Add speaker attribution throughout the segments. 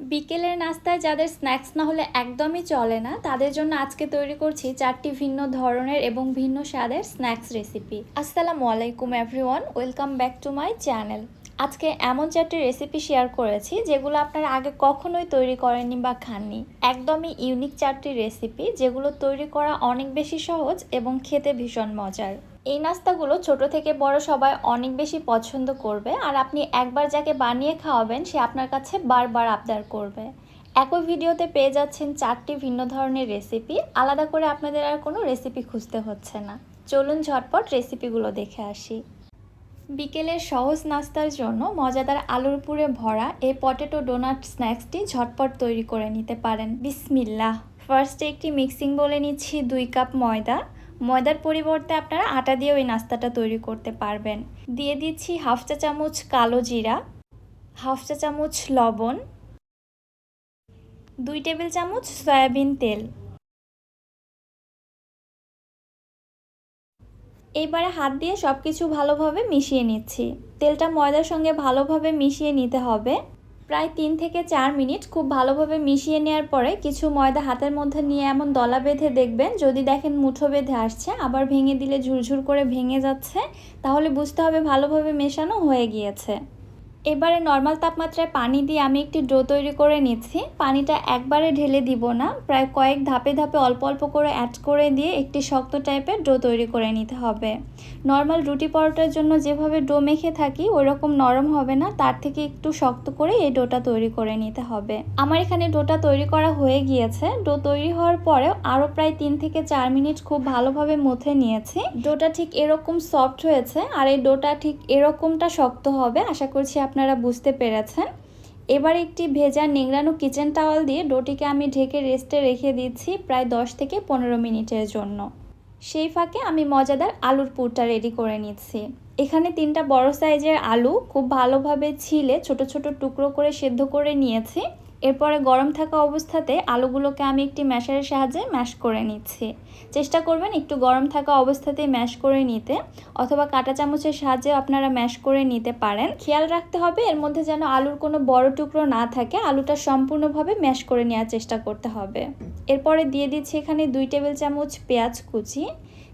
Speaker 1: বিকেলের নাস্তায় যাদের স্ন্যাক্স না হলে একদমই চলে না, তাদের জন্য আজকে তৈরি করছি চারটি ভিন্ন ধরনের এবং ভিন্ন স্বাদের স্ন্যাক্স রেসিপি। আসসালামু আলাইকুম everyone, welcome back to my channel. আজকে এমন চারটি রেসিপি শেয়ার করেছি যেগুলো আপনারা আগে কখনোই তৈরি করেননি বা খাননি। একদমই ইউনিক চারটি রেসিপি যেগুলো তৈরি করা অনেক বেশি সহজ এবং খেতে ভীষণ মজার। এই নাস্তাগুলো ছোট থেকে বড় সবাই অনেক বেশি পছন্দ করবে আর আপনি একবার যাকে বানিয়ে খাওয়াবেন, সে আপনার কাছে বারবার আবদার করবে। একই ভিডিওতে পেয়ে যাচ্ছেন চারটি ভিন্ন ধরনের রেসিপি আলাদা করে আপনাদের আর কোনো রেসিপি খুঁজতে হচ্ছে না। চলুন ঝটপট রেসিপিগুলো দেখে আসি। বিকেলের সহজ নাস্তার জন্য মজাদার আলুর পুরে ভরা এই পটেটো ডোনাট স্ন্যাক্সটি ঝটপট তৈরি করে নিতে পারেন। বিসমিল্লাহ। ফার্স্টে একটি মিক্সিং বলে নিচ্ছি দুই কাপ ময়দা ময়দার পরিবর্তে আপনারা আটা দিয়ে ওই নাস্তাটা তৈরি করতে পারবেন। দিয়ে দিচ্ছি হাফ চা চামচ কালো জিরা, হাফ চা চামচ লবণ, দুই টেবিল চামচ সয়াবিন তেল। এইবারে হাত দিয়ে সব কিছু ভালোভাবে মিশিয়ে নিচ্ছি। তেলটা ময়দার সঙ্গে ভালোভাবে মিশিয়ে নিতে হবে। প্রায় তিন থেকে চার মিনিট খুব ভালোভাবে মিশিয়ে নেওয়ার পরে কিছু ময়দা হাতের মধ্যে নিয়ে এমন দলা বেঁধে দেখবেন, যদি দেখেন মুঠো বেঁধে আসছে, আবার ভেঙে দিলে ঝুরঝুর করে ভেঙে যাচ্ছে, তাহলে বুঝতে হবে ভালোভাবে মেশানো হয়ে গিয়েছে। এবারে নর্মাল তাপমাত্রায় পানি দিয়ে আমি একটি ডো তৈরি করে নিচ্ছি। পানিটা একবারে ঢেলে দিব না। প্রায় কয়েক ধাপে ধাপে অল্প অল্প করে অ্যাড করে দিয়ে একটি শক্ত টাইপের ডো তৈরি করে নিতে হবে। নর্মাল রুটি পরোটার জন্য যেভাবে ডো মেখে থাকি ওই রকম নরম হবে না। তার থেকে একটু শক্ত করে এই ডোটা তৈরি করে নিতে হবে। আমার এখানে ডোটা তৈরি করা হয়ে গিয়েছে। ডো তৈরি হওয়ার পরেও আরও প্রায় তিন থেকে চার মিনিট খুব ভালোভাবে মুথে নিয়েছি। ডোটা ঠিক এরকম সফট হয়েছে। আর এই ডোটা ঠিক এরকমটা শক্ত হবে, আশা করছি আপনারা বুঝতে পেরেছেন। এবার একটি ভেজা নিংড়ানো কিচেন টাওয়াল দিয়ে ডোটিকে আমি ঢেকে রেস্টে রেখে দিচ্ছি প্রায় দশ থেকে পনেরো মিনিটের জন্য। সেই ফাঁকে আমি মজাদার আলুর পুরটা রেডি করে নিচ্ছি। এখানে তিনটা বড় সাইজের আলু খুব ভালোভাবে ছিলে ছোট ছোট টুকরো করে সেদ্ধ করে নিয়েছি। এরপরে গরম থাকা অবস্থাতে আলুগুলোকে আমি একটি ম্যাশারের সাহায্যে ম্যাশ করে নিচ্ছি। চেষ্টা করবেন একটু গরম থাকা অবস্থাতেই ম্যাশ করে নিতে, অথবা কাঁটা চামচের সাহায্যে আপনারা ম্যাশ করে নিতে পারেন। খেয়াল রাখতে হবে এর মধ্যে যেন আলুর কোনো বড় টুকরো না থাকে, আলুটা সম্পূর্ণভাবে ম্যাশ করে নেওয়ার চেষ্টা করতে হবে। এরপরে দিয়ে দিচ্ছি এখানে দুই টেবিল চামচ পেঁয়াজ কুচি,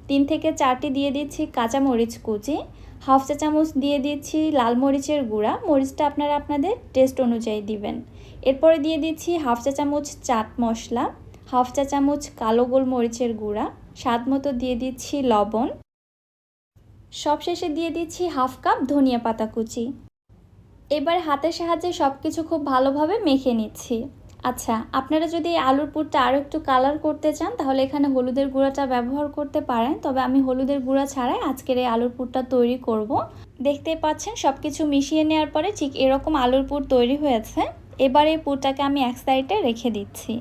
Speaker 1: তিন থেকে চারটি দিয়ে দিচ্ছি কাঁচা মরিচ কুচি, হাফ চা চামচ দিয়ে দিচ্ছি লাল মরিচের গুঁড়া। মরিচটা আপনারা আপনাদের টেস্ট অনুযায়ী দিবেন। এরপরে দিয়ে দিচ্ছি হাফ চা চামচ চাট মশলা, হাফ চা চামচ কালো গোলমরিচের গুঁড়া, স্বাদ মতো দিয়ে দিচ্ছি লবণ। সবশেষে দিয়ে দিচ্ছি হাফ কাপ ধনিয়া পাতা কুচি। এবার হাতের সাহায্যে সব কিছু খুব ভালোভাবে মেখে নিচ্ছি। আচ্ছা আপনারা যদি আলুর পুরটা আরও একটু কালার করতে চান, তাহলে এখানে হলুদের গুঁড়াটা ব্যবহার করতে পারেন। তবে আমি হলুদের গুঁড়া ছাড়াই আজকের এই আলুর পুরটা তৈরি করব। দেখতেই পাচ্ছেন সব কিছু মিশিয়ে নেওয়ার পরে ঠিক এরকম আলুর পুর তৈরি হয়েছে। এবার পুরটাকে আমি এক সাইডে রেখে দিচ্ছি।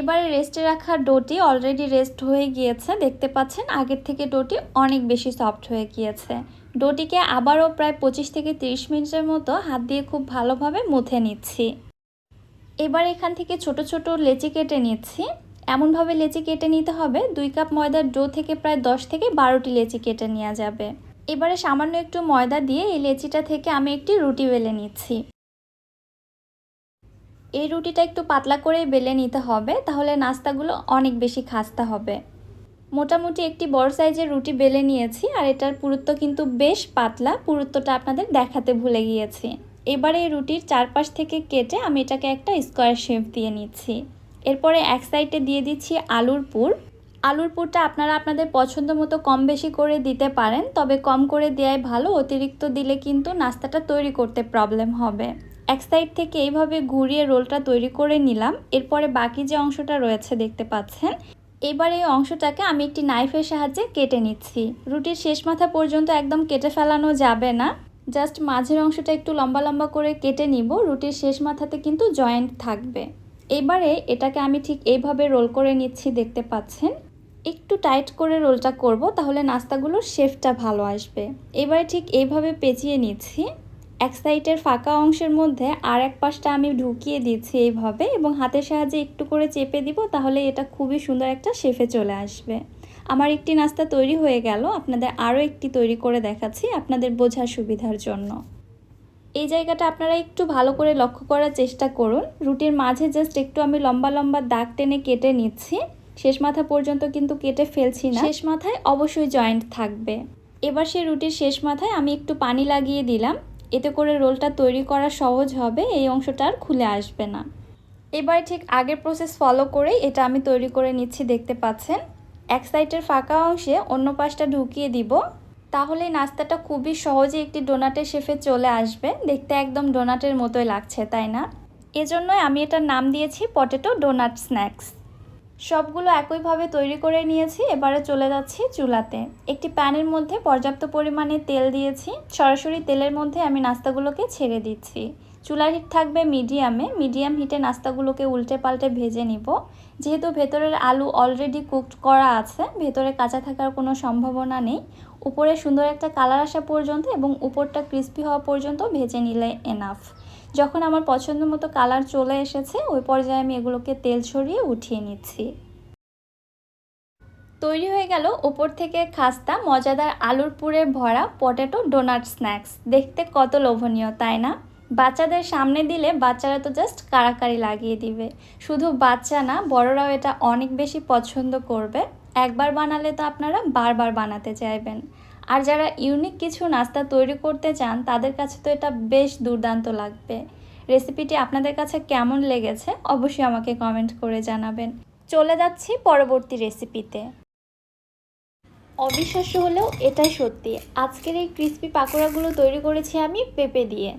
Speaker 1: এবারে রেস্টে রাখা ডোটি অলরেডি রেস্ট হয়ে গিয়েছে। দেখতে পাচ্ছেন, আগের থেকে ডোটি অনেক বেশি সফট হয়ে গিয়েছে। ডোটিকে আবারও প্রায় পঁচিশ থেকে তিরিশ মিনিটের মতো হাত দিয়ে খুব ভালোভাবে মুথে নিচ্ছি। এবার এখান থেকে ছোট ছোট লেচি কেটে নিচ্ছি। এমনভাবে লেচি কেটে নিতে হবে, দুই কাপ ময়দার ডো থেকে প্রায় দশ থেকে বারোটি লেচি কেটে নেওয়া যাবে। এবারে সামান্য একটু ময়দা দিয়ে এই লেচিটা থেকে আমি একটি রুটি বেলে নিচ্ছি। এই রুটিটা একটু পাতলা করে বেলে নিতে হবে, তাহলে নাস্তাগুলো অনেক বেশি খাস্তা হবে। মোটামুটি একটি বড় সাইজের রুটি বেলে নিয়েছি, আর এটার পুরুত্ব কিন্তু বেশ পাতলা, পুরুত্বটা আপনাদের দেখাতে ভুলে গিয়েছি। এবারে এই রুটির চারপাশ থেকে কেটে আমি এটাকে একটা স্কোয়ার শেপ দিয়ে নিচ্ছি। এরপরে এক সাইডে দিয়ে দিচ্ছি আলুর পুর। আলুর পুরটা আপনারা আপনাদের পছন্দ মতো কম বেশি করে দিতে পারেন, তবে কম করে দেওয়াই ভালো, অতিরিক্ত দিলে কিন্তু নাস্তাটা তৈরি করতে প্রবলেম হবে। এক সাইড থেকে এইভাবে ঘুরিয়ে রোলটা তৈরি করে নিলাম। এরপরে বাকি যে অংশটা রয়েছে দেখতে পাচ্ছেন, এবার এই অংশটাকে আমি একটি নাইফের সাহায্যে কেটে নিচ্ছি। রুটির শেষ মাথা পর্যন্ত একদম কেটে ফেলানো যাবে না। জাস্ট মাঝের অংশটা একটু লম্বা লম্বা করে কেটে নিব। রুটির শেষ মাথাতে কিন্তু জয়েন্ট থাকবে। এবারে এটাকে আমি ঠিক এইভাবে রোল করে নিচ্ছি দেখতে পাচ্ছেন। একটু টাইট করে রোলটা করব, তাহলে নাস্তাগুলোর শেফটা ভালো আসবে। এবারে ঠিক এইভাবে পেঁচিয়ে নিচ্ছি। এক সাইডের ফাঁকা অংশের মধ্যে আর এক পাশটা আমি ঢুকিয়ে দিচ্ছি এইভাবে এবং হাতের সাহায্যে একটু করে চেপে দিব তাহলে এটা খুবই সুন্দর একটা শেফে চলে আসবে। আমার একটি নাস্তা তৈরি হয়ে গেল আপনাদের আরও একটি তৈরি করে দেখাচ্ছি আপনাদের বোঝার সুবিধার জন্য। এই জায়গাটা আপনারা একটু ভালো করে লক্ষ্য করার চেষ্টা করুন। রুটির মাঝে জাস্ট একটু আমি লম্বা লম্বা দাগ টেনে কেটে নিচ্ছি। শেষ মাথা পর্যন্ত কিন্তু কেটে ফেলছি না। শেষ মাথায় অবশ্যই জয়েন্ট থাকবে। এবার সেই রুটির শেষ মাথায় আমি একটু পানি লাগিয়ে দিলাম। এতে করে রোলটা তৈরি করা সহজ হবে, এই অংশটা আর খুলে আসবে না। এবার ঠিক আগের প্রসেস ফলো করেই এটা আমি তৈরি করে নিচ্ছি, দেখতে পাচ্ছেন। এক সাইডের ফাঁকা অংশে অন্য পাশটা ঢুকিয়ে দিব। তাহলে নাস্তাটা খুবই সহজে একটি ডোনাটের শেফে চলে আসবে। দেখতে একদম ডোনাটের মতোই লাগছে, তাই না? এজন্যই আমি এটার নাম দিয়েছি পটেটো ডোনাট স্ন্যাক্স সবগুলো একইভাবে তৈরি করে নিয়েছি, এবারে চলে যাচ্ছি চুলাতে। একটি প্যানের মধ্যে পর্যাপ্ত পরিমাণে তেল দিয়েছি, সরাসরি তেলের মধ্যে আমি নাস্তাগুলোকে ছেড়ে দিচ্ছি। চুলার হিট থাকবে মিডিয়ামে, মিডিয়াম হিটে নাস্তাগুলোকে উল্টে পাল্টে ভেজে নিব। যেহেতু ভেতরের আলু অলরেডি কুকড করা আছে, ভেতরে কাঁচা থাকার কোনো সম্ভাবনা নেই। উপরে সুন্দর একটা কালার আসা পর্যন্ত এবং উপরটা ক্রিস্পি হওয়া পর্যন্ত ভেজে নিলে এনাফ যখন আমার পছন্দ মতো কালার চলে এসেছে, ওই পর্যায়ে আমি এগুলোকে তেল ছড়িয়ে উঠিয়ে নিচ্ছি। তৈরি হয়ে গেল ওপর থেকে খাস্তা, মজাদার আলুর পুরে ভরা পটেটো ডোনাট স্ন্যাক্স। দেখতে কত লোভনীয়, তাই না? বাচ্চাদের সামনে দিলে বাচ্চারা তো জাস্ট কাড়াকাড়ি লাগিয়ে দিবে। শুধু বাচ্চা না, বড়রাও এটা অনেক বেশি পছন্দ করবে। একবার বানালে তো আপনারা বারবার বানাতে চাইবেন। আর যারা ইউনিক কিছু নাস্তা তৈরি করতে চান, তাদের কাছে তো এটা বেশ দুর্দান্ত লাগবে। রেসিপিটি আপনাদের কাছে কেমন লেগেছে, অবশ্যই আমাকে কমেন্ট করে জানাবেন। চলে যাচ্ছি পরবর্তী রেসিপিতে অবিশ্বাস্য হলেও এটাই সত্যি। আজকের এই ক্রিস্পি পাকোড়াগুলো তৈরি করেছি আমি পেঁপে দিয়ে।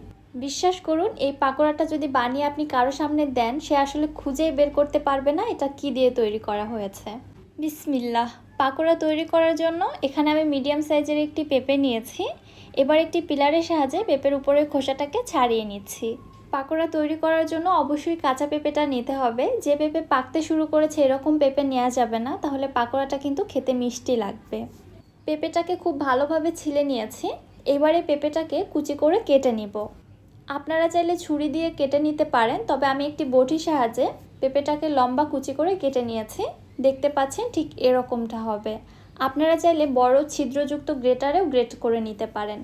Speaker 1: বিশ্বাস করুন, এই পাকোড়াটা যদি বানিয়ে আপনি কারও সামনে দেন, সে আসলে খুঁজেই বের করতে পারবে না এটা কি দিয়ে তৈরি করা হয়েছে। বিসমিল্লাহ। পাকোড়া তৈরি করার জন্য এখানে আমি মিডিয়াম সাইজের একটি পেঁপে নিয়েছি। এবার একটি পিলারের সাহায্যে পেঁপের উপরের খোসাটাকে ছাড়িয়ে নিচ্ছি। পাকোড়া তৈরি করার জন্য অবশ্যই কাঁচা পেঁপেটা নিতে হবে। যে পেঁপে পাকতে শুরু করেছে এরকম পেঁপে নেওয়া যাবে না, তাহলে পাকোড়াটা কিন্তু খেতে মিষ্টি লাগবে। পেঁপেটাকে খুব ভালোভাবে ছিলে নিয়েছি। এবারে পেঁপেটাকে কুচি করে কেটে নিব। আপনারা চাইলে ছুরি দিয়ে কেটে নিতে পারেন, তবে আমি একটি বটির সাহায্যে পেঁপেটাকে লম্বা কুচি করে কেটে নিয়েছি। দেখতে পাচ্ছেন ঠিক এরকমটা হবে। আপনারা চাইলে বড় ছিদ্রযুক্ত গ্রেটারেও গ্রেট করে নিতে পারেন।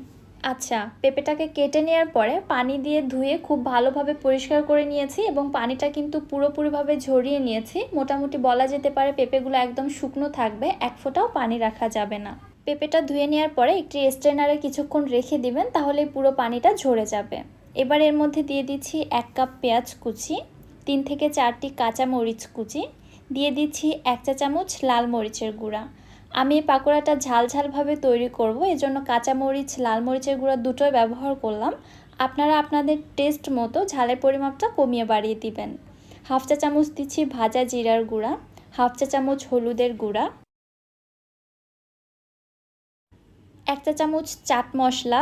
Speaker 1: আচ্ছা পেঁপেটাকে কেটে নেওয়ার পরে পানি দিয়ে ধুয়ে খুব ভালোভাবে পরিষ্কার করে নিয়েছি এবং পানিটা কিন্তু পুরোপুরিভাবে ঝরিয়ে নিয়েছি। মোটামুটি বলা যেতে পারে পেঁপেগুলো একদম শুকনো থাকবে, এক ফোঁটাও পানি রাখা যাবে না। পেঁপেটা ধুয়ে নেওয়ার পরে একটি স্ট্রেনারে কিছুক্ষণ রেখে দিবেন, তাহলে পুরো পানিটা ঝরে যাবে। এবার এর মধ্যে দিয়ে দিচ্ছি এক কাপ পেঁয়াজ কুচি, তিন থেকে চারটি কাঁচা মরিচ কুচি দিয়ে দিচ্ছি এক চা চামচ লাল মরিচের গুঁড়া। আমি এই পাকোড়াটা ঝাল ঝালভাবে তৈরি করব, এজন্য কাঁচা মরিচ, লাল মরিচের গুঁড়া দুটোই ব্যবহার করলাম। আপনারা আপনাদের টেস্ট মতো ঝালের পরিমাপটা কমিয়ে বাড়িয়ে দিবেন। হাফ চা চামচ দিচ্ছি ভাজা জিরার গুঁড়া, হাফ চা চামচ হলুদের গুঁড়া, এক চা চামচ চাট মশলা,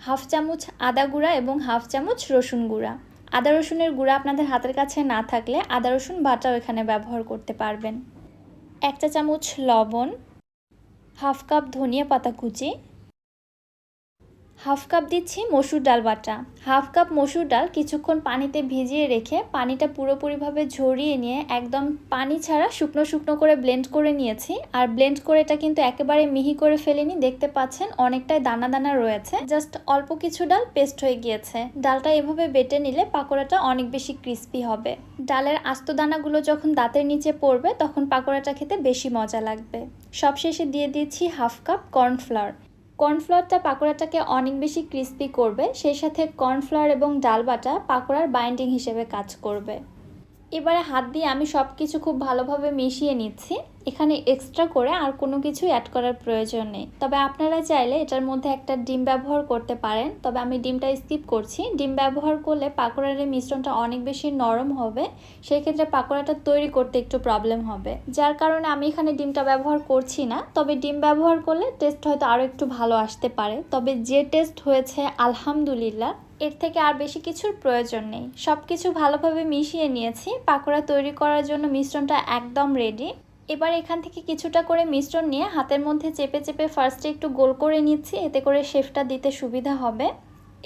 Speaker 1: হাফ চামচ আদা গুঁড়া এবং হাফ চামচ রসুন গুঁড়া। আদা রসুনের গুঁড়া আপনাদের হাতের কাছে না থাকলে আদা রসুন বাটাও এখানে ব্যবহার করতে পারবেন। এক চা চামচ লবণ, হাফ কাপ ধনিয়া পাতা কুচি হাফ কাপ দিচ্ছি মসুর ডাল বাটা। হাফ কাপ মসুর ডাল কিছুক্ষণ পানিতে ভিজিয়ে রেখে পানিটা পুরোপুরিভাবে ঝরিয়ে নিয়ে একদম পানি ছাড়া শুকনো শুকনো করে ব্লেন্ড করে নিয়েছি। আর ব্লেন্ড করে এটা কিন্তু একেবারে মিহি করে ফেলিনি, দেখতে পাচ্ছেন অনেকটাই দানা দানা রয়েছে। জাস্ট অল্প কিছু ডাল পেস্ট হয়ে গিয়েছে। ডালটা এভাবে বেটে নিলে পাকোড়াটা অনেক বেশি ক্রিস্পি হবে। ডালের আস্ত দানাগুলো যখন দাঁতের নিচে পড়বে, তখন পাকোড়াটা খেতে বেশি মজা লাগবে। সবশেষে দিয়ে দিয়েছি হাফ কাপ কর্নফ্লাওয়ার কর্নফ্লাওয়ারটা পাকোড়াটাকে অনেক বেশি ক্রিস্পি করবে, সেই সাথে কর্নফ্লাওয়ার এবং ডাল বাটা পাকোড়ার বাইন্ডিং হিসেবে কাজ করবে। এবারে হাত দিয়ে আমি সব কিছু খুব ভালোভাবে মিশিয়ে নিচ্ছি। এখানে এক্সট্রা করে আর কোনো কিছু অ্যাড করার প্রয়োজন নেই। তবে আপনারা চাইলে এটার মধ্যে একটা ডিম ব্যবহার করতে পারেন। তবে আমি ডিমটা স্কিপ করছি। ডিম ব্যবহার করলে পাকোড়ার এই মিশ্রণটা অনেক বেশি নরম হবে। সেই ক্ষেত্রে পাকোড়াটা তৈরি করতে একটু প্রবলেম হবে। যার কারণে আমি এখানে ডিমটা ব্যবহার করছি না। তবে ডিম ব্যবহার করলে টেস্ট হয়তো আরও একটু ভালো আসতে পারে। তবে যে টেস্ট হয়েছে, আলহামদুলিল্লাহ এর থেকে আর বেশি কিছুর প্রয়োজন নেই। সব কিছু ভালোভাবে মিশিয়ে নিয়েছি। পাকোড়া তৈরি করার জন্য মিশ্রণটা একদম রেডি এবার এখান থেকে কিছুটা করে মিশ্রণ নিয়ে হাতের মধ্যে চেপে চেপে ফার্স্টে একটু গোল করে নিচ্ছি। এতে করে শেফটা দিতে সুবিধা হবে।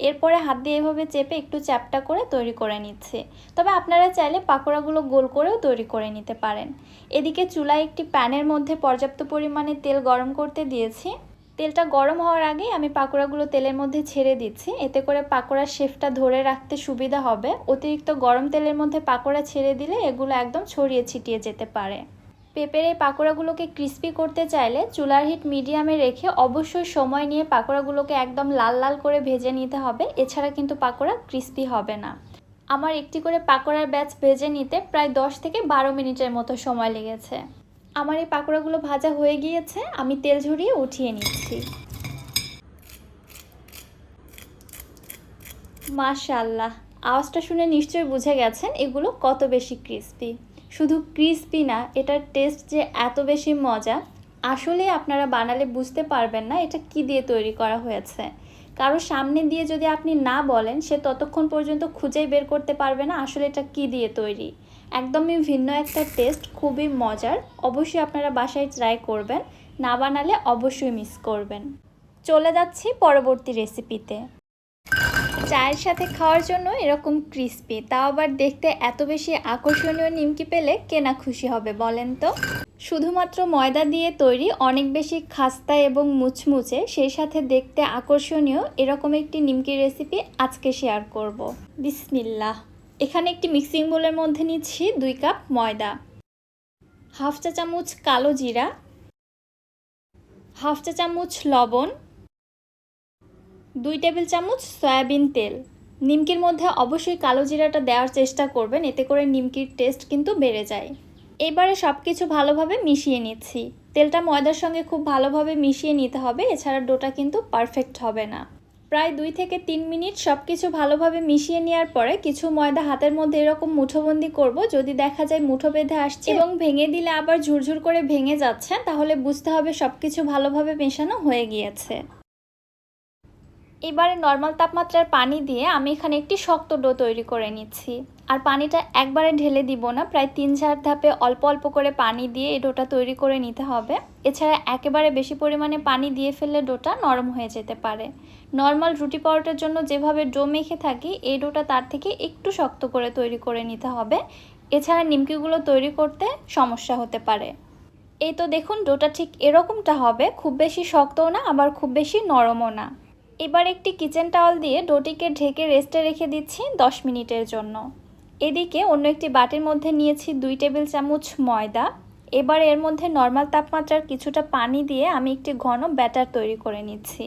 Speaker 1: এরপরে হাত দিয়ে এভাবে চেপে একটু চ্যাপটা করে তৈরি করে নিচ্ছে। তবে আপনারা চাইলে পাকোড়াগুলো গোল করেও তৈরি করে নিতে পারেন। এদিকে চুলায় একটি প্যানের মধ্যে পর্যাপ্ত পরিমাণে তেল গরম করতে দিয়েছি। তেলটা গরম হওয়ার আগেই আমি পাকোড়াগুলো তেলের মধ্যে ছেড়ে দিচ্ছি। এতে করে পাকোড়ার শেফটা ধরে রাখতে সুবিধা হবে। অতিরিক্ত গরম তেলের মধ্যে পাকোড়া ছেড়ে দিলে এগুলো একদম ছড়িয়ে ছিটিয়ে যেতে পারে। পেঁপের এই পাকোড়াগুলোকে ক্রিস্পি করতে চাইলে চুলার হিট মিডিয়ামে রেখে অবশ্যই সময় নিয়ে পাকোড়াগুলোকে একদম লাল লাল করে ভেজে নিতে হবে। এছাড়া কিন্তু পাকোড়া ক্রিস্পি হবে না। আমার একটি করে পাকোড়ার ব্যাচ ভেজে নিতে প্রায় দশ থেকে বারো মিনিটের মতো সময় লেগেছে। আমার এই পাকোড়াগুলো ভাজা হয়ে গিয়েছে, আমি তেল ঝরিয়ে উঠিয়ে নিচ্ছি। মাশাল্লাহ আওয়াজটা শুনে নিশ্চয়ই বুঝে গেছেন এগুলো কত বেশি ক্রিস্পি শুধু ক্রিস্পি না, এটার টেস্ট যে এত বেশি মজা, আসলে আপনারা বানালে বুঝতে পারবেন না এটা কি দিয়ে তৈরি করা হয়েছে। কারও সামনে দিয়ে যদি আপনি না বলেন, সে ততক্ষণ পর্যন্ত খুঁজেই বের করতে পারবে না আসলে এটা কি দিয়ে তৈরি। একদমই ভিন্ন একটা টেস্ট খুবই মজার। অবশ্যই আপনারা বাসায় ট্রাই করবেন। না বানালে অবশ্যই মিস করবেন। চলে যাচ্ছি পরবর্তী রেসিপিতে চায়ের সাথে খাওয়ার জন্য এরকম ক্রিস্পি তাও আবার দেখতে এত বেশি আকর্ষণীয় নিমকি পেলে কেনা খুশি হবে, বলেন তো? শুধুমাত্র ময়দা দিয়ে তৈরি অনেক বেশি খাস্তা এবং মুচমুচে, সেই সাথে দেখতে আকর্ষণীয় এরকম একটি নিমকি রেসিপি আজকে শেয়ার করব। বিসমিল্লাহ। এখানে একটি মিক্সিং বোলের মধ্যে নিচ্ছি দুই কাপ ময়দা। হাফ চা চামচ কালো জিরা। হাফ চা চামচ লবণ। দুই টেবিল চামচ সয়াবিন তেল। নিমকির মধ্যে অবশ্যই কালো জিরাটা দেওয়ার চেষ্টা করবেন, এতে করে নিমকির টেস্ট কিন্তু বেড়ে যায়। এবারে সব কিছু ভালোভাবে মিশিয়ে নিচ্ছি। তেলটা ময়দার সঙ্গে খুব ভালোভাবে মিশিয়ে নিতে হবে, এছাড়া ডোটা কিন্তু পারফেক্ট হবে না। প্রায় দুই থেকে তিন মিনিট সব কিছু ভালোভাবে মিশিয়ে নেওয়ার পরে কিছু ময়দা হাতের মধ্যে এরকম মুঠোবন্দি করব, যদি দেখা যায় মুঠো বেঁধে আসছে এবং ভেঙে দিলে আবার ঝুরঝুর করে ভেঙে যাচ্ছে, তাহলে বুঝতে হবে সব কিছু ভালোভাবে মেশানো হয়ে গিয়েছে। এবারে নর্মাল তাপমাত্রার পানি দিয়ে আমি এখানে একটি শক্ত ডো তৈরি করে নিচ্ছি। আর পানিটা একবারে ঢেলে দিব না, প্রায় তিন চার ধাপে অল্প অল্প করে পানি দিয়ে এই ডোটা তৈরি করে নিতে হবে। এছাড়া একেবারে বেশি পরিমাণে পানি দিয়ে ফেললে ডোটা নরম হয়ে যেতে পারে। নর্মাল রুটি পরোটার জন্য যেভাবে ডো মেখে থাকি, এই ডোটা তার থেকে একটু শক্ত করে তৈরি করে নিতে হবে। এছাড়া নিমকিগুলো তৈরি করতে সমস্যা হতে পারে। এই তো দেখুন, ডোটা ঠিক এরকমটা হবে, খুব বেশি শক্তও না, আবার খুব বেশি নরমও না। এবার একটি কিচেন টাওয়াল দিয়ে ডোটিকে ঢেকে রেস্টে রেখে দিচ্ছি দশ মিনিটের জন্য। এদিকে অন্য একটি বাটির মধ্যে নিয়েছি দুই টেবিল চামচ ময়দা। এবার এর মধ্যে নর্মাল তাপমাত্রার কিছুটা পানি দিয়ে আমি একটি ঘন ব্যাটার তৈরি করে নিচ্ছি।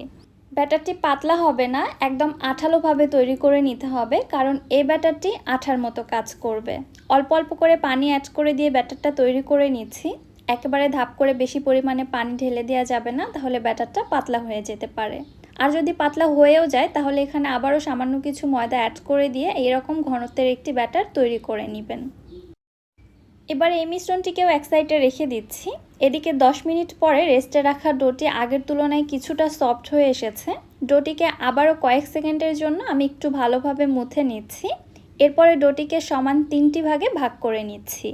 Speaker 1: ব্যাটারটি পাতলা হবে না, একদম আঠালোভাবে তৈরি করে নিতে হবে, কারণ এই ব্যাটারটি আঠার মতো কাজ করবে। অল্প অল্প করে পানি অ্যাড করে দিয়ে ব্যাটারটা তৈরি করে নিচ্ছি। একেবারে ধাপ করে বেশি পরিমাণে পানি ঢেলে দেওয়া যাবে না, তাহলে ব্যাটারটা পাতলা হয়ে যেতে পারে। আর যদি পাতলা হয়েও যায়, তাহলে এখানে আবারও সামান্য কিছু ময়দা অ্যাড করে দিয়ে এইরকম ঘনত্বের একটি ব্যাটার তৈরি করে নেবেন। এবার এই মিশ্রণটিকেও এক সাইডে রেখে দিচ্ছি। এদিকে 10 মিনিট পরে রেস্টে রাখা ডোটি আগের তুলনায় কিছুটা সফট হয়ে এসেছে। ডোটিকে আবারও কয়েক সেকেন্ডের জন্য আমি একটু ভালোভাবে মুথে নিচ্ছি। এরপরে ডোটিকে সমান তিনটি ভাগে ভাগ করে নিচ্ছি।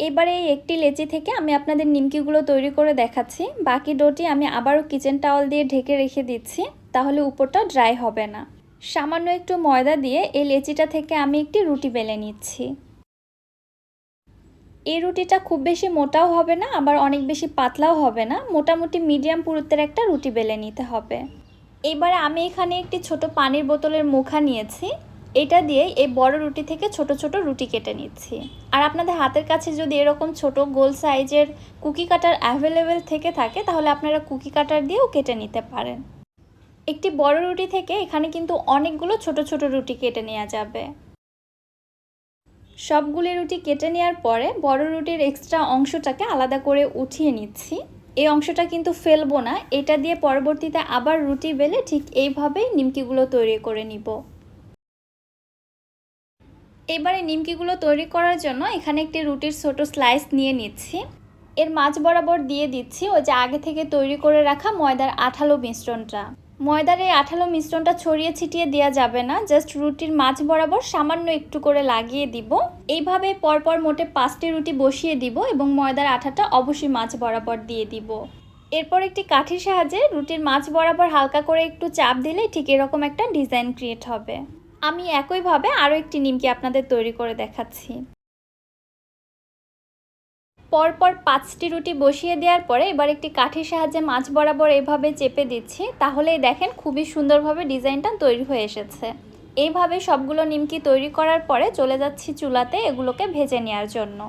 Speaker 1: এবারে এই একটি লেচি থেকে আমি আপনাদের নিমকিগুলো তৈরি করে দেখাচ্ছি। বাকি ডোটি আমি আবারও কিচেন টাওয়াল দিয়ে ঢেকে রেখে দিচ্ছি, তাহলে উপরটা ড্রাই হবে না। সামান্য একটু ময়দা দিয়ে এই লেচিটা থেকে আমি একটি রুটি বেলে নিচ্ছি। এই রুটিটা খুব বেশি মোটাও হবে না, আবার অনেক বেশি পাতলাও হবে না। মোটামুটি মিডিয়াম পুরুত্বের একটা রুটি বেলে নিতে হবে। এবারে আমি এখানে একটি ছোট পানির বোতলের মুখা নিয়েছি। এটা দিয়ে এই বড় রুটি থেকে ছোট ছোট রুটি কেটে নিচ্ছি। আর আপনাদের হাতের কাছে যদি এরকম ছোট গোল সাইজের কুকি কাটার অ্যাভেলেবেল থেকে থাকে, তাহলে আপনারা কুকি কাটার দিয়েও কেটে নিতে পারেন। একটি বড় রুটি থেকে এখানে কিন্তু অনেকগুলো ছোট ছোট রুটি কেটে নেওয়া যাবে। সবগুলি রুটি কেটে নেওয়ার পরে বড় রুটির এক্সট্রা অংশটাকে আলাদা করে উঠিয়ে নিচ্ছি। এই অংশটা কিন্তু ফেলব না, এটা দিয়ে পরবর্তীতে আবার রুটি বেলে ঠিক এইভাবেই নিমকিগুলো তৈরি করে নিব। এবারে নিমকিগুলো তৈরি করার জন্য এখানে একটি রুটির ছোট স্লাইস নিয়ে নিচ্ছি। এর মাঝ বরাবর দিয়ে দিচ্ছি ওই যে আগে থেকে তৈরি করে রাখা ময়দার আঠালো মিশ্রণটা। ময়দার এই আঠালো মিশ্রণটা ছড়িয়ে ছিটিয়ে দেওয়া যাবে না, জাস্ট রুটির মাঝ বরাবর সামান্য একটু করে লাগিয়ে দিব। এইভাবে পরপর মোটে পাঁচটি রুটি বসিয়ে দিব এবং ময়দার আঠাটা অবশ্যই মাছ বরাবর দিয়ে দিব। এরপর একটি কাঠির সাহায্যে রুটির মাঝ বরাবর হালকা করে একটু চাপ দিলে ঠিক এরকম একটা ডিজাইন ক্রিয়েট হবে। আমি একইভাবে আরও একটি নিমকি আপনাদের তৈরি করে দেখাচ্ছি। পরপর পাঁচটি রুটি বসিয়ে দেওয়ার পরে এবার একটি কাঠির সাহায্যে মাছ বরাবর এভাবে চেপে দিচ্ছি, তাহলেই দেখেন খুবই সুন্দরভাবে ডিজাইনটা তৈরি হয়ে এসেছে। এইভাবে সবগুলো নিমকি তৈরি করার পরে চলে যাচ্ছি চুলাতে এগুলোকে ভেজে নেওয়ার জন্য।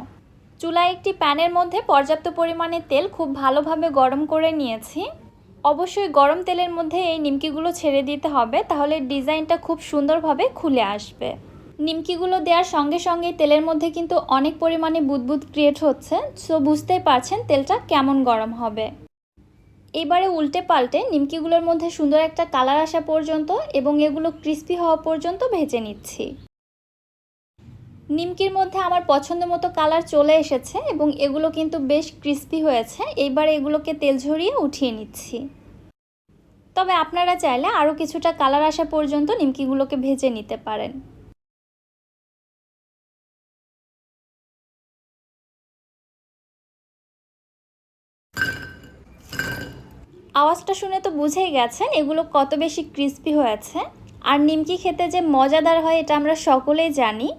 Speaker 1: চুলায় একটি প্যানের মধ্যে পর্যাপ্ত পরিমাণে তেল খুব ভালোভাবে গরম করে নিয়েছি। অবশ্যই গরম তেলের মধ্যে এই নিমকিগুলো ছেড়ে দিতে হবে, তাহলে ডিজাইনটা খুব সুন্দরভাবে খুলে আসবে। নিমকিগুলো দেওয়ার সঙ্গে সঙ্গে তেলের মধ্যে কিন্তু অনেক পরিমাণে বুদবুদ ক্রিয়েট হচ্ছে সো বুঝতেই পারছেন তেলটা কেমন গরম হবে। এবারে উল্টে পাল্টে নিমকিগুলোর মধ্যে সুন্দর একটা কালার আসা পর্যন্ত এবং এগুলো ক্রিস্পি হওয়া পর্যন্ত ভেজে নিচ্ছি। নিমকির মধ্যে আমার পছন্দ মতো কালার চলে এসেছে এবং এগুলো কিন্তু বেশ ক্রিস্পি হয়েছে। এইবার এগুলোকে তেল ঝরিয়ে উঠিয়ে নিচ্ছি। তবে আপনারা চাইলে আরও কিছুটা কালার আসা পর্যন্ত নিমকিগুলোকে ভেজে নিতে পারেন। আওয়াজটা শুনে তো বুঝেই গেছেন এগুলো কত বেশি ক্রিস্পি হয়েছে। আর নিমকি খেতে যে মজাদার হয় এটা আমরা সকলেই জানি।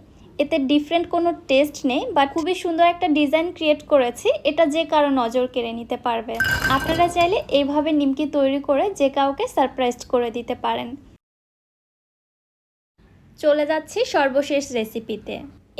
Speaker 1: এতে ডিফারেন্ট কোনো টেস্ট নেই বা খুবই সুন্দর একটা ডিজাইন ক্রিয়েট করেছি। এটা যে কারও নজর কেড়ে নিতে পারবে। আপনারা চাইলে এইভাবে নিমকি তৈরি করে যে কাউকে সারপ্রাইজ করে দিতে পারেন। চলে যাচ্ছি সর্বশেষ রেসিপিতে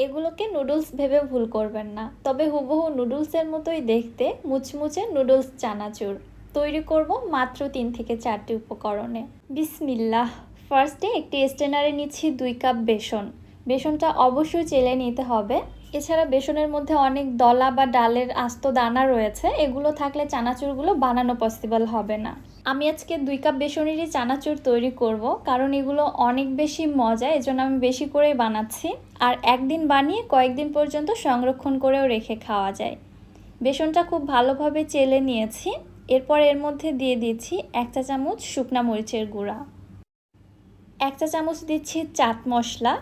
Speaker 1: এগুলোকে নুডলস ভেবে ভুল করবেন না। তবে হুবহু নুডলসের মতোই দেখতে মুচমুচে নুডলস চানাচুর। তৈরি করব মাত্র তিন থেকে চারটি উপকরণে। বিসমিল্লাহ। ফার্স্টে একটি স্টেনারে নিচ্ছি দুই কাপ বেসন। বেসনটা অবশ্যই চেলে নিতে হবে। এছাড়া বেসনের মধ্যে অনেক দলা বা ডালের আস্ত দানা রয়েছে, এগুলো থাকলে চানাচুরগুলো বানানো পসিবল হবে না। আমি আজকে দুই কাপ বেসনেরই চানাচুর তৈরি করব, কারণ এগুলো অনেক বেশি মজা, এজন্য আমি বেশি করেই বানাচ্ছি। আর একদিন বানিয়ে কয়েকদিন পর্যন্ত সংরক্ষণ করেও রেখে খাওয়া যায়। বেসনটা খুব ভালোভাবে চেলে নিয়েছি, এরপর এর মধ্যে দিয়ে দিচ্ছি এক চা চামচ শুকনা মরিচের গুঁড়া। এক চা চামচ দিচ্ছি চাট মশলা।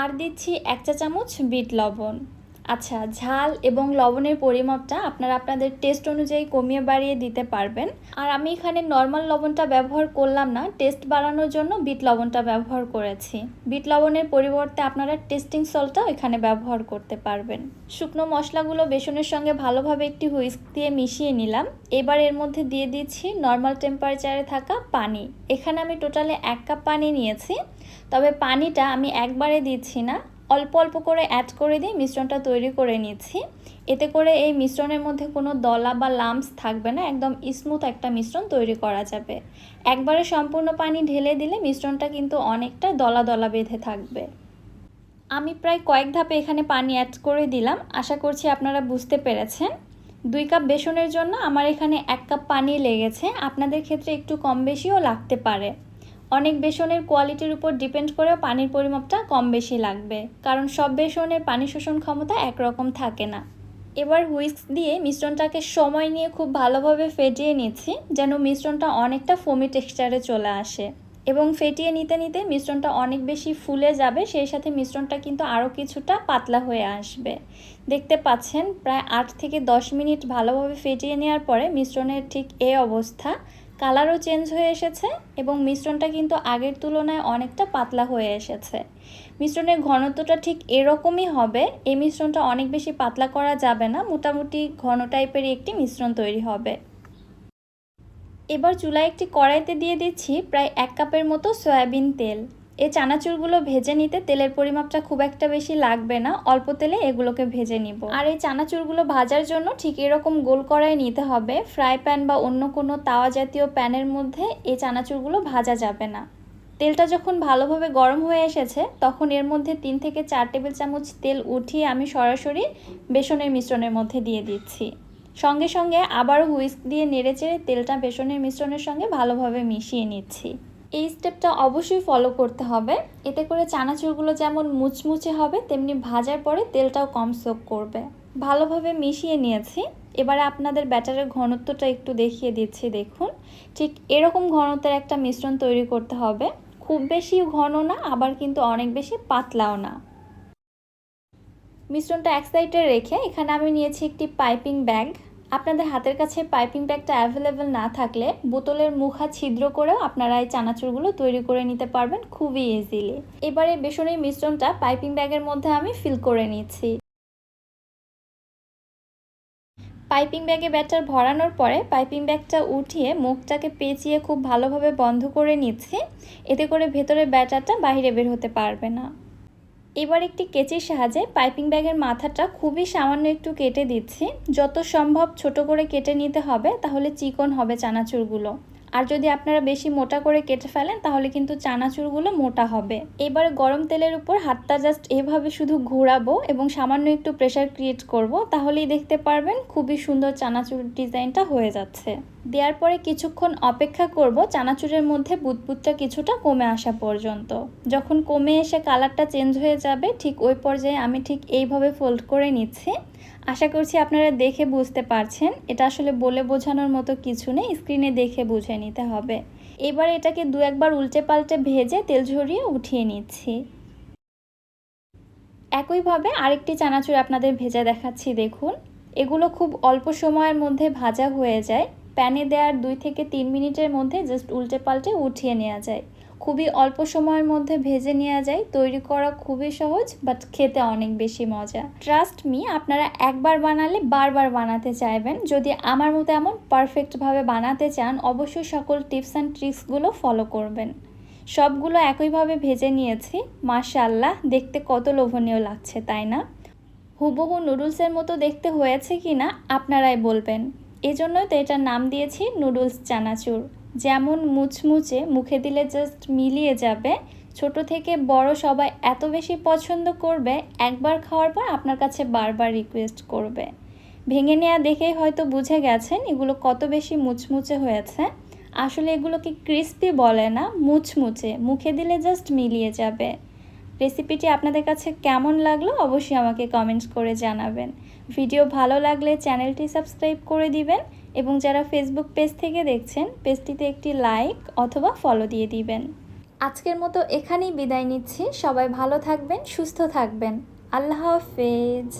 Speaker 1: আর দিচ্ছি এক চা চামচ বিট লবণ। আচ্ছা ঝাল এবং লবণের পরিমাপটা আপনারা আপনাদের টেস্ট অনুযায়ী কমিয়ে বাড়িয়ে দিতে পারবেন। আর আমি এখানে নর্মাল লবণটা ব্যবহার করলাম না টেস্ট বাড়ানোর জন্য বিট লবণটা ব্যবহার করেছি। বিট লবণের পরিবর্তে আপনারা টেস্টিং সল্টটাও এখানে ব্যবহার করতে পারবেন। শুকনো মশলাগুলো বেসনের সঙ্গে ভালোভাবে একটি হুইস্ক দিয়ে মিশিয়ে নিলাম। এবার এর মধ্যে দিয়ে দিচ্ছি নর্মাল টেম্পারেচারে থাকা পানি। এখানে আমি টোটালে এক কাপ পানি নিয়েছি। তবে পানিটা আমি একবারে দিচ্ছি না। অল্প অল্প করে অ্যাড করে দিয়ে মিশ্রণটা তৈরি করে নিচ্ছি। এতে করে এই মিশ্রণের মধ্যে কোনো দলা বা লাম্পস থাকবে না, একদম স্মুথ একটা মিশ্রণ তৈরি করা যাবে। একবারে সম্পূর্ণ পানি ঢেলে দিলে মিশ্রণটা কিন্তু অনেকটা দলা দলা বেঁধে থাকবে। আমি প্রায় কয়েক ধাপে এখানে পানি অ্যাড করে দিলাম। আশা করছি আপনারা বুঝতে পেরেছেন। দুই কাপ বেসনের জন্য আমার এখানে এক কাপ পানি লেগেছে। আপনাদের ক্ষেত্রে একটু কম বেশিও লাগতে পারে। অনেক বেসনের কোয়ালিটির উপর ডিপেন্ড করেও পানির পরিমাপটা কম বেশি লাগবে। কারণ সব বেসনের পানি শোষণ ক্ষমতা একরকম থাকে না। এবার হুইস্ক দিয়ে মিশ্রণটাকে সময় নিয়ে খুব ভালোভাবে ফেটিয়ে নিচ্ছি, যেন মিশ্রণটা অনেকটা ফোমি টেক্সচারে চলে আসে। এবং ফেটিয়ে নিতে নিতে মিশ্রণটা অনেক বেশি ফুলে যাবে, সেই সাথে মিশ্রণটা কিন্তু আরও কিছুটা পাতলা হয়ে আসবে। দেখতে পাচ্ছেন, প্রায় আট থেকে দশ মিনিট ভালোভাবে ফেটিয়ে নেওয়ার পরে মিশ্রণের ঠিক এ অবস্থা। কালারও চেঞ্জ হয়ে এসেছে এবং মিশ্রণটা কিন্তু আগের তুলনায় অনেকটা পাতলা হয়ে এসেছে। মিশ্রণের ঘনত্বটা ঠিক এরকমই হবে। এই মিশ্রণটা অনেক বেশি পাতলা করা যাবে না, মোটামুটি ঘন টাইপেরই একটি মিশ্রণ তৈরি হবে। এবার চুলায় একটি কড়াইতে দিয়ে দিচ্ছি প্রায় এক কাপের মতো সয়াবিন তেল। এই চানাচুরগুলো ভেজে নিতে তেলের পরিমাপটা খুব একটা বেশি লাগবে না, অল্প তেলে এগুলোকে ভেজে নিব। আর এই চানাচুরগুলো ভাজার জন্য ঠিক এরকম গোল কড়াই নিতে হবে। ফ্রাই প্যান বা অন্য কোনো তাওয়া জাতীয় প্যানের মধ্যে এই চানাচুরগুলো ভাজা যাবে না। তেলটা যখন ভালোভাবে গরম হয়ে এসেছে, তখন এর মধ্যে তিন থেকে চার টেবিল চামচ তেল উঠিয়ে আমি সরাসরি বেসনের মিশ্রণের মধ্যে দিয়ে দিচ্ছি। সঙ্গে সঙ্গে আবারও হুইস্ক দিয়ে নেড়েচেড়ে তেলটা বেসনের মিশ্রণের সঙ্গে ভালোভাবে মিশিয়ে নিচ্ছি। এই স্টেপটা অবশ্যই ফলো করতে হবে। এতে করে চানাচুরগুলো যেমন মুচমুচে হবে, তেমনি ভাজার পরে তেলটাও কম সোক করবে। ভালোভাবে মিশিয়ে নিয়েছি। এবারে আপনাদের ব্যাটারের ঘনত্বটা একটু দেখিয়ে দিচ্ছি, দেখুন। ঠিক এরকম ঘনত্বের একটা মিশ্রণ তৈরি করতে হবে। খুব বেশি ঘন না, আবার কিন্তু অনেক বেশি পাতলাও না। মিশ্রণটা এক সাইডে রেখে এখানে আমি নিয়েছি একটি পাইপিং ব্যাগ আপনাদের হাতের কাছে পাইপিং ব্যাগটা অ্যাভেলেবেল না থাকলে বোতলের মুখা ছিদ্র করেও আপনারা এই চানাচুরগুলো তৈরি করে নিতে পারবেন খুবই ইজিলি এবারে বেসনের মিশ্রণটা পাইপিং ব্যাগের মধ্যে আমি ফিল করে নিচ্ছি। পাইপিং ব্যাগে ব্যাটার ভরানোর পরে পাইপিং ব্যাগটা উঠিয়ে মুখটাকে পেঁচিয়ে খুব ভালোভাবে বন্ধ করে নিচ্ছি। এতে করে ভেতরের ব্যাটারটা বাইরে বের হতে পারবে না। এবার একটি কেচির সাহায্যে পাইপিং ব্যাগের মাথাটা খুবই সামান্য একটু কেটে দিচ্ছি। যত সম্ভব ছোট করে কেটে নিতে হবে, তাহলে চিকন হবে চানাচুরগুলো। আর যদি আপনারা বেশি মোটা করে কেটে ফেলেন, তাহলে কিন্তু চানাচুরগুলো মোটা হবে। এবারে গরম তেলের উপর হাতটা জাস্ট এভাবে শুধু ঘোরাবো এবং সামান্য একটু প্রেশার ক্রিয়েট করব, তাহলেই দেখতে পারবেন খুবই সুন্দর চানাচুর ডিজাইনটা হয়ে যাচ্ছে। দেওয়ার পরে কিছুক্ষণ অপেক্ষা করব, চানাচুরের মধ্যে বুদবুদটা কিছুটা কমে আসা পর্যন্ত। যখন কমে এসে কালারটা চেঞ্জ হয়ে যাবে, ঠিক ওই পর্যায়ে আমি ঠিক এইভাবে ফোল্ড করে নিচ্ছি। আশা করছি আপনারা দেখে বুঝতে পারছেন। এটা আসলে বলে বোঝানোর মতো কিছু নেই স্ক্রিনে দেখে বুঝে নিতে হবে। এবার এটাকে দু একবার উল্টে পাল্টে ভেজে তেল ঝরিয়ে উঠিয়ে নিচ্ছি। একইভাবে আরেকটি চানাচুর আপনাদের ভেজে দেখাচ্ছি, দেখুন। এগুলো খুব অল্প সময়ের মধ্যে ভাজা হয়ে যায়। প্যানে দেওয়ার দুই থেকে তিন মিনিটের মধ্যে জাস্ট উল্টে পাল্টে উঠিয়ে নেওয়া যায়। খুবই অল্প সময়ের মধ্যে ভেজে নেওয়া যায়। তৈরি করা খুবই সহজ বাট খেতে অনেক বেশি মজা। ট্রাস্ট মি আপনারা একবার বানালে বারবার বানাতে চাইবেন। যদি আমার মতো এমন পারফেক্টভাবে বানাতে চান, অবশ্যই সকল টিপস অ্যান্ড ট্রিক্সগুলো ফলো করবেন। সবগুলো একইভাবে ভেজে নিয়েছি। মাশাল্লাহ দেখতে কত লোভনীয় লাগছে, তাই না? হুবহু নুডলসের মতো দেখতে হয়েছে কি না আপনারাই বলবেন। এজন্যই তো এটার নাম দিয়েছি নুডলস চানাচুর। যেমন মুচমুচে মুখে দিলে জাস্ট মিলিয়ে যাবে, ছোট থেকে বড় সবাই এত বেশি পছন্দ করবে, একবার খাওয়ার পর আপনার কাছে বারবার রিকোয়েস্ট করবে। ভেঙে নেওয়া দেখেই হয়তো বুঝে গেছেন এগুলো কত বেশি মুচমুচে হয়েছে। আসলে এগুলোকে ক্রিস্পি বলে না, মুচমুচে, মুখে দিলে জাস্ট মিলিয়ে যাবে। রেসিপিটি আপনাদের কাছে কেমন লাগল অবশ্যই আমাকে কমেন্টস করে জানাবেন। ভিডিও ভালো লাগলে চ্যানেলটি সাবস্ক্রাইব করে দিবেন এবং যারা ফেসবুক পেজ থেকে দেখছেন পেজটিতে একটি লাইক অথবা ফলো দিয়ে দিবেন। আজকের মতো এখানেই বিদায় নিচ্ছি। সবাই ভালো থাকবেন, সুস্থ থাকবেন। আল্লাহ হাফেজ।